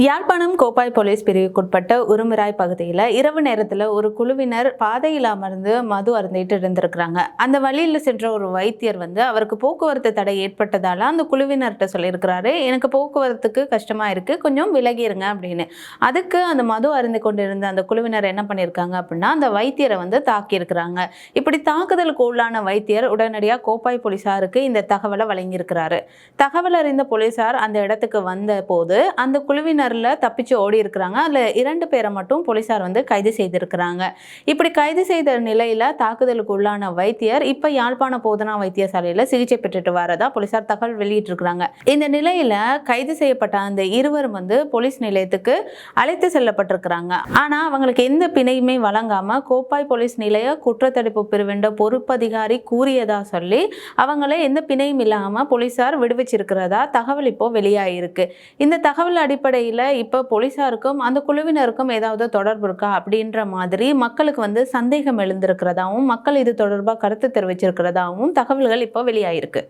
Yazhpanam Kopay police பிரிவுக்குட்பட்ட உருமிராய் பகுதியில் இரவு நேரத்தில் ஒரு குழுவினர் பாதையில் அமர்ந்து மது அருந்திட்டு இருந்திருக்கிறாங்க. அந்த வழியில் சென்ற ஒரு வைத்தியர் வந்து அவருக்கு போக்குவரத்து தடை ஏற்பட்டதால அந்த குழுவினர்கிட்ட சொல்லியிருக்கிறாரு எனக்கு போக்குவரத்துக்கு கஷ்டமாக இருக்குது கொஞ்சம் விலகிருங்க அப்படின்னு. அதுக்கு அந்த மது அருந்து கொண்டிருந்த அந்த குழுவினர் என்ன பண்ணியிருக்காங்க அப்படின்னா அந்த வைத்தியரை வந்து தாக்கியிருக்கிறாங்க. இப்படி தாக்குதலுக்கு உள்ளான வைத்தியர் உடனடியாக கோப்பாய் போலீசாருக்கு இந்த தகவலை வழங்கியிருக்கிறாரு. தகவல் அறிந்த போலீசார் அந்த இடத்துக்கு வந்த போது அந்த குழுவினர் குழுவினர்ல தப்பிச்சு ஓடி இருக்கிறாங்க. அதில் இரண்டு பேரை மட்டும் போலீசார் வந்து கைது செய்திருக்கிறாங்க. இப்படி கைது செய்த நிலையில் தாக்குதலுக்கு உள்ளான வைத்தியர் இப்போ யாழ்ப்பாண போதனா வைத்தியசாலையில் சிகிச்சை பெற்றுட்டு வரதா போலீசார் தகவல் வெளியிட்டிருக்கிறாங்க. இந்த நிலையில் கைது செய்யப்பட்ட அந்த இருவரும் வந்து போலீஸ் நிலையத்துக்கு அழைத்து செல்லப்பட்டிருக்கிறாங்க. ஆனால் அவங்களுக்கு எந்த பிணையுமே வழங்காமல் கோப்பாய் போலீஸ் நிலைய குற்றத்தடுப்பு பிரிவின்ற பொறுப்பதிகாரி கூறியதா சொல்லி அவங்கள எந்த பிணையும் இல்லாமல் போலீசார் விடுவிச்சிருக்கிறதா தகவல் இப்போ வெளியாயிருக்கு. இந்த தகவல் அடிப்படையில் இப்போ போலீசாருக்கும் அந்த குழுவினருக்கும் ஏதாவது தொடர்பு இருக்கா? அப்படின்ற மாதிரி மக்களுக்கு வந்து சந்தேகம் எழுந்திருக்கிறதாவும் மக்கள் இது தொடர்பாக கருத்து தெரிவிச்சிருக்கிறதாவும் தகவல்கள் இப்போ வெளியாயிருக்கு.